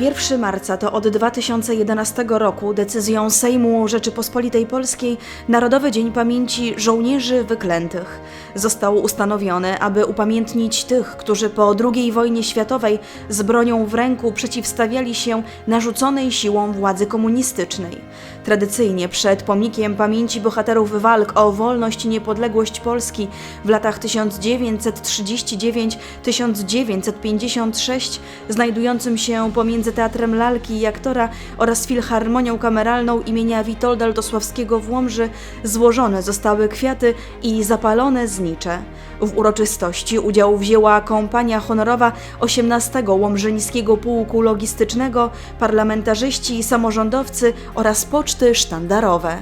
1 marca to od 2011 roku decyzją Sejmu Rzeczypospolitej Polskiej Narodowy Dzień Pamięci Żołnierzy Wyklętych został ustanowiony, aby upamiętnić tych, którzy po II wojnie światowej z bronią w ręku przeciwstawiali się narzuconej siłą władzy komunistycznej. Tradycyjnie przed pomnikiem pamięci bohaterów walk o wolność i niepodległość Polski w latach 1939-1956 znajdującym się pomiędzy Teatrem Lalki i Aktora oraz Filharmonią Kameralną imienia Witolda Lutosławskiego w Łomży złożone zostały kwiaty i zapalone znicze. W uroczystości udział wzięła kompania honorowa 18 Łomżyńskiego Pułku Logistycznego, parlamentarzyści i samorządowcy oraz poczty sztandarowe.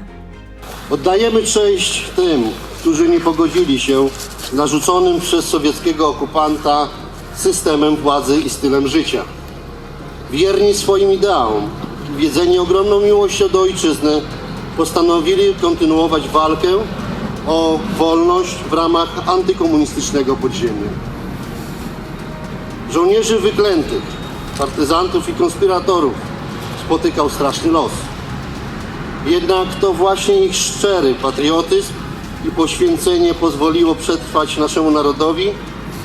Oddajemy cześć tym, którzy nie pogodzili się z narzuconym przez sowieckiego okupanta systemem władzy i stylem życia. Wierni swoim ideałom, wiedzeni ogromną miłością do ojczyzny, postanowili kontynuować walkę o wolność w ramach antykomunistycznego podziemia. Żołnierzy wyklętych, partyzantów i konspiratorów spotykał straszny los. Jednak to właśnie ich szczery patriotyzm i poświęcenie pozwoliło przetrwać naszemu narodowi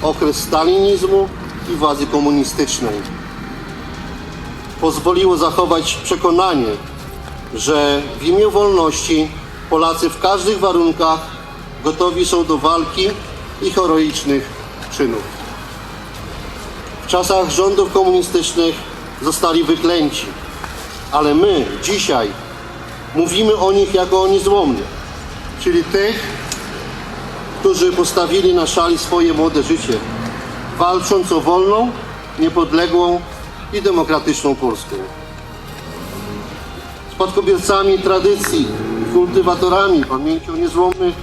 okres stalinizmu i władzy komunistycznej. Pozwoliło zachować przekonanie, że w imię wolności Polacy w każdych warunkach gotowi są do walki i heroicznych czynów. W czasach rządów komunistycznych zostali wyklęci, ale my dzisiaj mówimy o nich jako o niezłomnych, czyli tych, którzy postawili na szali swoje młode życie, walcząc o wolną, niepodległą i demokratyczną Polskę. Spadkobiercami tradycji kultywatorami pamięci o niezłomnych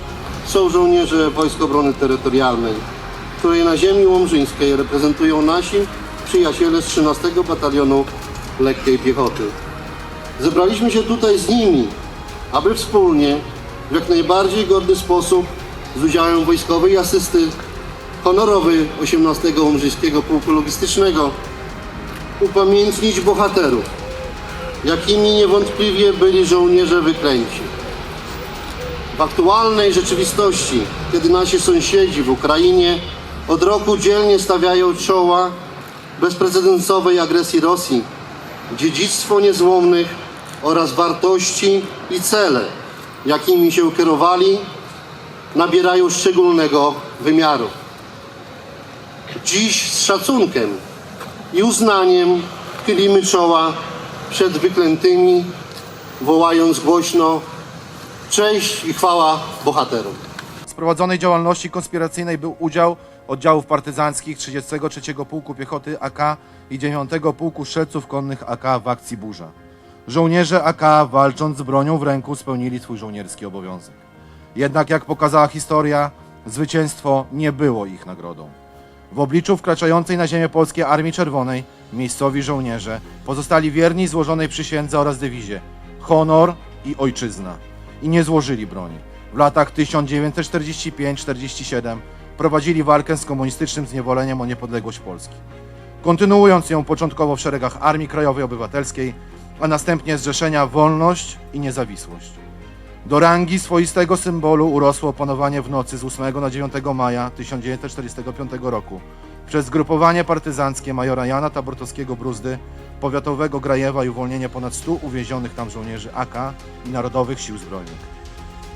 są żołnierze Wojsk Obrony Terytorialnej, której na ziemi łomżyńskiej reprezentują nasi przyjaciele z 13 Batalionu Lekkiej Piechoty. Zebraliśmy się tutaj z nimi, aby wspólnie, w jak najbardziej godny sposób, z udziałem wojskowej asysty honorowej 18 Łomżyńskiego Pułku Logistycznego, upamiętnić bohaterów, jakimi niewątpliwie byli żołnierze wyklęci. W aktualnej rzeczywistości, kiedy nasi sąsiedzi w Ukrainie od roku dzielnie stawiają czoła bezprecedensowej agresji Rosji, dziedzictwo niezłomnych oraz wartości i cele, jakimi się kierowali, nabierają szczególnego wymiaru. Dziś z szacunkiem i uznaniem chylimy czoła przed wyklętymi, wołając głośno cześć i chwała bohaterom. Z prowadzonej działalności konspiracyjnej był udział oddziałów partyzanckich 33 Pułku Piechoty AK i 9 Pułku Strzelców Konnych AK w akcji Burza. Żołnierze AK walcząc z bronią w ręku spełnili swój żołnierski obowiązek. Jednak jak pokazała historia, zwycięstwo nie było ich nagrodą. W obliczu wkraczającej na ziemię polskiej Armii Czerwonej miejscowi żołnierze pozostali wierni złożonej przysiędze oraz dewizie honor i ojczyzna i nie złożyli broni. W latach 1945-47 prowadzili walkę z komunistycznym zniewoleniem o niepodległość Polski. Kontynuując ją początkowo w szeregach Armii Krajowej Obywatelskiej, a następnie Zrzeszenia Wolność i Niezawisłość. Do rangi swoistego symbolu urosło opanowanie w nocy z 8 na 9 maja 1945 roku przez zgrupowanie partyzanckie majora Jana Tabortowskiego Bruzdy, powiatowego Grajewa i uwolnienie ponad 100 uwięzionych tam żołnierzy AK i Narodowych Sił Zbrojnych.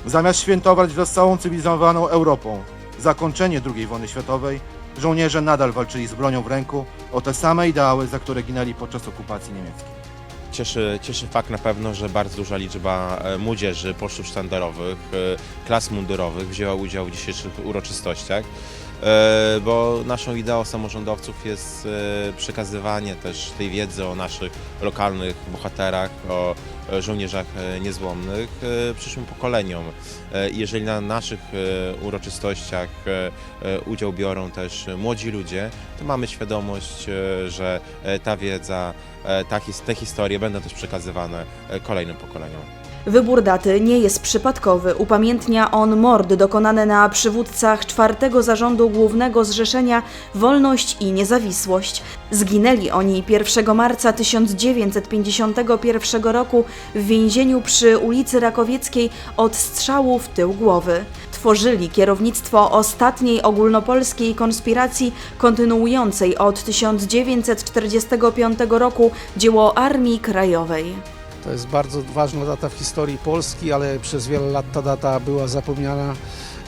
Zamiast świętować wraz z całą cywilizowaną Europą zakończenie II wojny światowej, żołnierze nadal walczyli z bronią w ręku o te same ideały, za które ginęli podczas okupacji niemieckiej. Cieszy, cieszy fakt na pewno, że bardzo duża liczba e, młodzieży, pocztów sztandarowych, e, klas mundurowych wzięła udział w dzisiejszych uroczystościach, bo naszą ideą samorządowców jest e, przekazywanie też tej wiedzy o naszych lokalnych bohaterach, o e, żołnierzach e, niezłomnych e, przyszłym pokoleniom. E, Jeżeli na naszych e, uroczystościach e, e, udział biorą też młodzi ludzie, to mamy świadomość, e, że e, ta wiedza, e, te historie będą też przekazywane e, kolejnym pokoleniom. Wybór daty nie jest przypadkowy. Upamiętnia on mordy dokonane na przywódcach czwartego zarządu głównego Zrzeszenia Wolność i Niezawisłość. Zginęli oni 1 marca 1951 roku w więzieniu przy ulicy Rakowieckiej od strzału w tył głowy. Tworzyli kierownictwo ostatniej ogólnopolskiej konspiracji kontynuującej od 1945 roku dzieło Armii Krajowej. To jest bardzo ważna data w historii Polski, ale przez wiele lat ta data była zapomniana.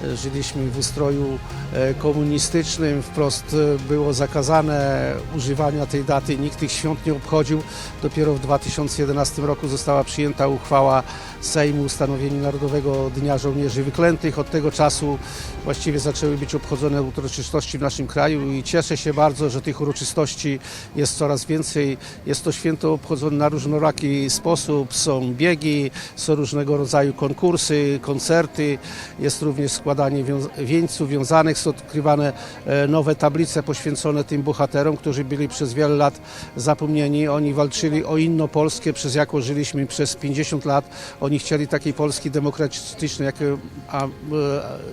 E, Żyliśmy w ustroju e, komunistycznym, wprost e, było zakazane używania tej daty, nikt tych świąt nie obchodził. Dopiero w 2011 roku została przyjęta uchwała Sejmu ustanowienia Narodowego Dnia Żołnierzy Wyklętych. Od tego czasu właściwie zaczęły być obchodzone uroczystości w naszym kraju i cieszę się bardzo, że tych uroczystości jest coraz więcej. Jest to święto obchodzone na różnoraki sposób. Są biegi, są różnego rodzaju konkursy, koncerty, jest również składanie wieńców wiązanych, są odkrywane e, nowe tablice poświęcone tym bohaterom, którzy byli przez wiele lat zapomnieni. Oni walczyli o inną Polskę, przez jaką żyliśmy przez 50 lat. Oni chcieli takiej Polski demokratycznej, jaką, a, e,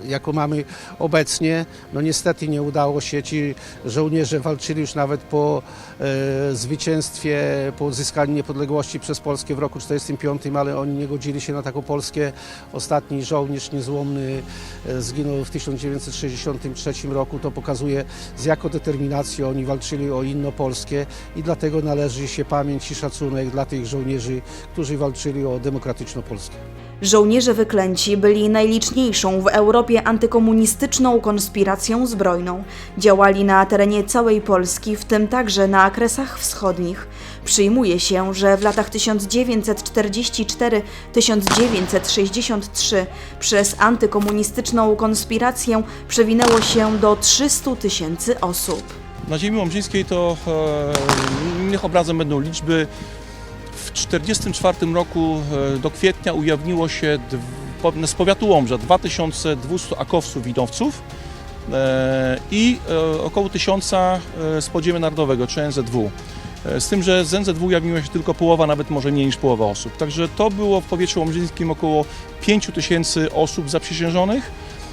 jaką mamy obecnie. No niestety nie udało się. Ci żołnierze walczyli już nawet po e, zwycięstwie, po odzyskaniu niepodległości przez Polskę w roku 1945, ale oni nie godzili się na taką Polskę. Ostatni żołnierz niezłomny e, zginął w 1963 roku. To pokazuje z jaką determinacją oni walczyli o inną Polskę i dlatego należy się pamięć i szacunek dla tych żołnierzy, którzy walczyli o demokratyczną Polskę. Żołnierze wyklęci byli najliczniejszą w Europie antykomunistyczną konspiracją zbrojną. Działali na terenie całej Polski, w tym także na Kresach Wschodnich. Przyjmuje się, że w latach 1944-1963 przez antykomunistyczną konspirację przewinęło się do 300 tysięcy osób. Na ziemi łomżyńskiej to e, niech obrazem będą liczby. W 1944 roku e, do kwietnia ujawniło się z powiatu Łomża 2200 akowców widowców e, i e, około 1000 e, z podziemia narodowego, czy NZW. Z tym, że z NZW ujawniła się tylko połowa, nawet może mniej niż połowa osób. Także to było w powietrzu łomżyńskim około 5000 osób zaprzysiężonych.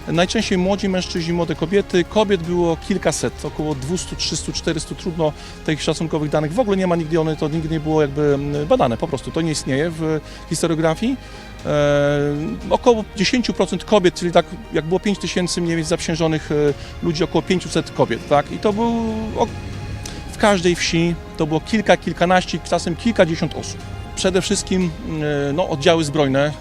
Najczęściej młodzi mężczyźni, młode kobiety. Kobiet było kilkaset, około 200, 300, 400. Trudno tych szacunkowych danych. W ogóle nie ma nigdy, one to nigdy nie było jakby mm, badane. Po prostu to nie istnieje w historiografii. E, około 10% kobiet, czyli tak jak było 5 tysięcy mniej więcej zaprzysiężonych e, ludzi, około 500 kobiet, tak? I to był w każdej wsi to było kilka, kilkanaście, czasem kilkadziesiąt osób. Przede wszystkim e, no, oddziały zbrojne e,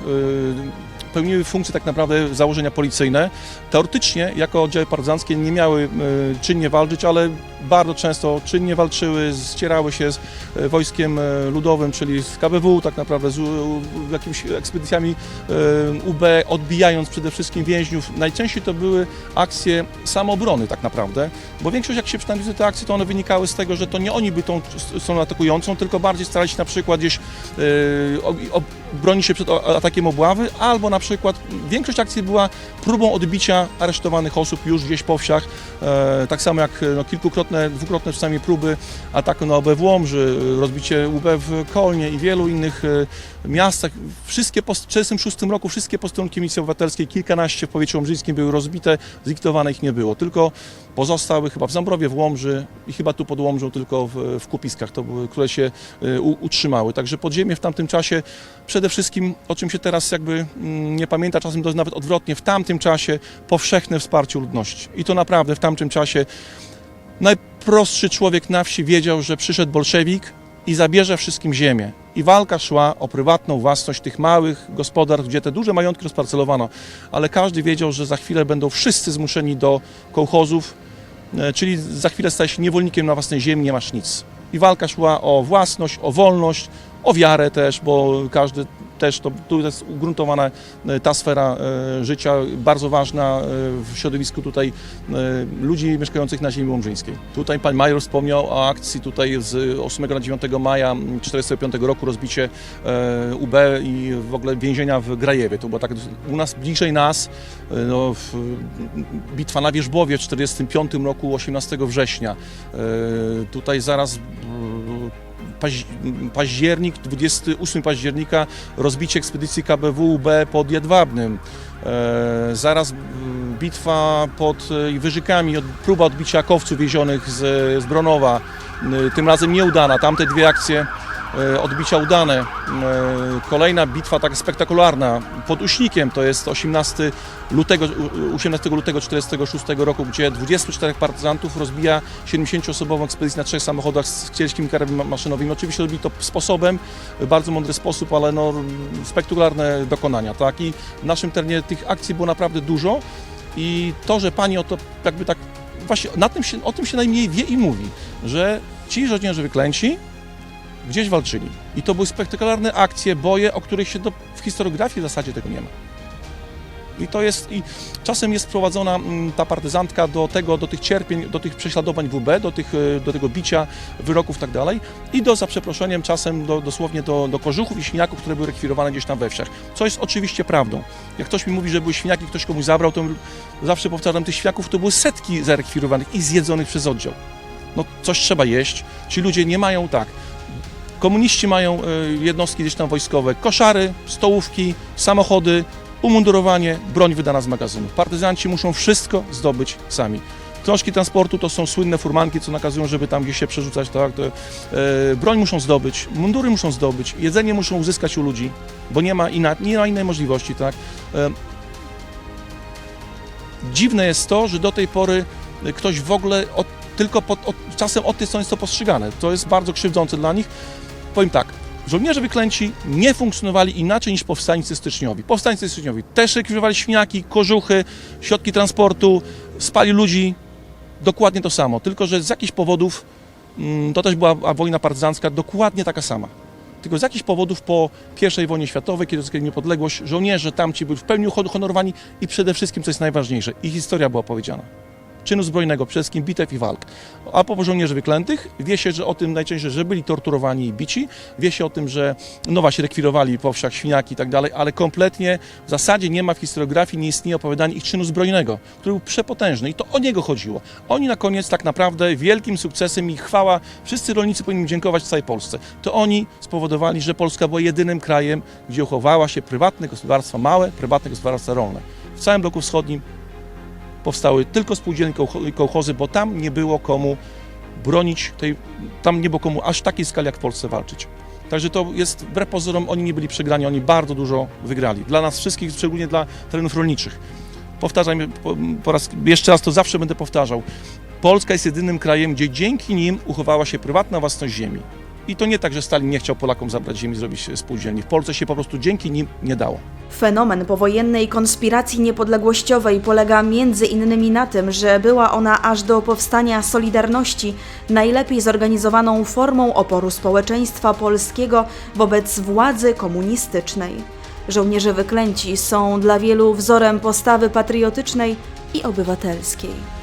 pełniły funkcje tak naprawdę założenia policyjne. Teoretycznie jako oddziały partyzanckie nie miały e, czynnie walczyć, ale bardzo często czynnie walczyły, ścierały się z e, wojskiem e, ludowym, czyli z KBW tak naprawdę, z jakimiś ekspedycjami UB, odbijając przede wszystkim więźniów. Najczęściej to były akcje samoobrony tak naprawdę, bo większość jak się przeanalizuje te akcje, to one wynikały z tego, że to nie oni byli tą stroną atakującą, tylko bardziej starali się na przykład gdzieś ob- ob- bronić się przed atakiem obławy, albo na przykład większość akcji była próbą odbicia aresztowanych osób już gdzieś po wsiach, e, tak samo jak no, kilkukrotne, dwukrotne czasami próby ataku na UB w Łomży, rozbicie UB w Kolnie i wielu innych e, miastach. Wszystkie po 1946 roku wszystkie posterunki Milicji Obywatelskiej, kilkanaście w powiecie łomżyńskim były rozbite, zlikwidowane ich nie było, tylko pozostały chyba w Zambrowie, w Łomży i chyba tu pod Łomżą tylko w, w Kupiskach, to były, które się e, u, utrzymały. Także podziemie w tamtym czasie przede wszystkim, o czym się teraz jakby mm, nie pamięta, czasem to jest nawet odwrotnie, w tamtym czasie powszechne wsparcie ludności. I to naprawdę w tamtym czasie najprostszy człowiek na wsi wiedział, że przyszedł bolszewik i zabierze wszystkim ziemię. I walka szła o prywatną własność tych małych gospodarstw, gdzie te duże majątki rozparcelowano, ale każdy wiedział, że za chwilę będą wszyscy zmuszeni do kołchozów, e, czyli za chwilę stajesz się niewolnikiem na własnej ziemi, nie masz nic. I walka szła o własność, o wolność, o wiarę też, bo każdy też to tu jest ugruntowana e, ta sfera e, życia, bardzo ważna e, w środowisku tutaj ludzi mieszkających na ziemi łomżyńskiej. Tutaj pan major wspomniał o akcji tutaj z 8 na 9 maja 1945 roku, rozbicie UB i w ogóle więzienia w Grajewie. To było tak u nas, bliżej nas, no, bitwa na Wierzbowie w 1945 roku, 18 września. Tutaj zaraz paź, październik, 28 października, rozbicie ekspedycji KBWB pod Jedwabnym. E, zaraz bitwa pod e, Wyżykami, próba odbicia kowców wiezionych z, Bronowa, e, tym razem nieudana. Tamte dwie akcje odbicia udane. E, Kolejna bitwa tak spektakularna pod Uśnikiem, to jest 18 lutego, 18 lutego 1946 roku, gdzie 24 partyzantów rozbija 70-osobową ekspedycję na trzech samochodach z ciężkimi karami ma- maszynowymi. Oczywiście robili to sposobem, bardzo mądry sposób, ale no, spektakularne dokonania. Tak? I w naszym terenie tych akcji było naprawdę dużo i to, że pani o to jakby tak właśnie na tym się, o tym się najmniej wie i mówi, że ci żołnierze wyklęci gdzieś walczyli. I to były spektakularne akcje, boje, o których się do, w historiografii w zasadzie tego nie ma. I to jest, i czasem jest prowadzona mm, ta partyzantka do tego, do tych cierpień, do tych prześladowań WB, do, tych, e, do tego bicia, wyroków i tak dalej i do, za przeproszeniem, czasem do, dosłownie do, do kożuchów i świniaków, które były rekwirowane gdzieś tam we wsiach. Co jest oczywiście prawdą. Jak ktoś mi mówi, że były świniaki, ktoś komuś zabrał, to zawsze powtarzam, tych świniaków to były setki zarekwirowanych i zjedzonych przez oddział. No coś trzeba jeść. Ci ludzie nie mają tak. Komuniści mają y, jednostki gdzieś tam wojskowe, koszary, stołówki, samochody, umundurowanie, broń wydana z magazynu. Partyzanci muszą wszystko zdobyć sami. Książki transportu to są słynne furmanki, co nakazują, żeby tam gdzieś się przerzucać, tak? To, e, broń muszą zdobyć, mundury muszą zdobyć, jedzenie muszą uzyskać u ludzi, bo nie ma, nie ma innej możliwości, tak? E, dziwne jest to, że do tej pory ktoś w ogóle od, tylko pod, od, czasem od tej strony jest to postrzegane. To jest bardzo krzywdzące dla nich. Powiem tak, żołnierze wyklęci nie funkcjonowali inaczej niż powstańcy styczniowi. Powstańcy styczniowi też rekwirowali świniaki, kożuchy, środki transportu, spali ludzi, dokładnie to samo, tylko że z jakichś powodów, mm, to też była wojna partyzancka, dokładnie taka sama. Tylko z jakichś powodów po I wojnie światowej, kiedy odzyskali niepodległość, żołnierze tamci byli w pełni honorowani i przede wszystkim, co jest najważniejsze, ich historia była powiedziana. Czynu zbrojnego, przede wszystkim bitew i walk. A po żołnierzy wyklętych wie się, że o tym najczęściej, że byli torturowani i bici, wie się o tym, że no właśnie rekwirowali po wsiach świniaki i tak dalej, ale kompletnie w zasadzie nie ma w historiografii, nie istnieje opowiadanie ich czynu zbrojnego, który był przepotężny i to o niego chodziło. Oni na koniec tak naprawdę wielkim sukcesem i chwała, wszyscy rolnicy powinni dziękować w całej Polsce. To oni spowodowali, że Polska była jedynym krajem, gdzie uchowała się prywatne gospodarstwa, małe prywatne gospodarstwa rolne. W całym bloku wschodnim powstały tylko spółdzielnie kołchozy, bo tam nie było komu bronić tej, tam nie było komu aż takiej skali jak w Polsce walczyć. Także to jest, wbrew pozorom, oni nie byli przegrani, oni bardzo dużo wygrali. Dla nas wszystkich, szczególnie dla terenów rolniczych. Powtarzam po, po raz, jeszcze raz to zawsze będę powtarzał. Polska jest jedynym krajem, gdzie dzięki nim uchowała się prywatna własność ziemi. I to nie tak, że Stalin nie chciał Polakom zabrać ziemi, zrobić spółdzielni. W Polsce się po prostu dzięki nim nie dało. Fenomen powojennej konspiracji niepodległościowej polega między innymi na tym, że była ona aż do powstania Solidarności najlepiej zorganizowaną formą oporu społeczeństwa polskiego wobec władzy komunistycznej. Żołnierze wyklęci są dla wielu wzorem postawy patriotycznej i obywatelskiej.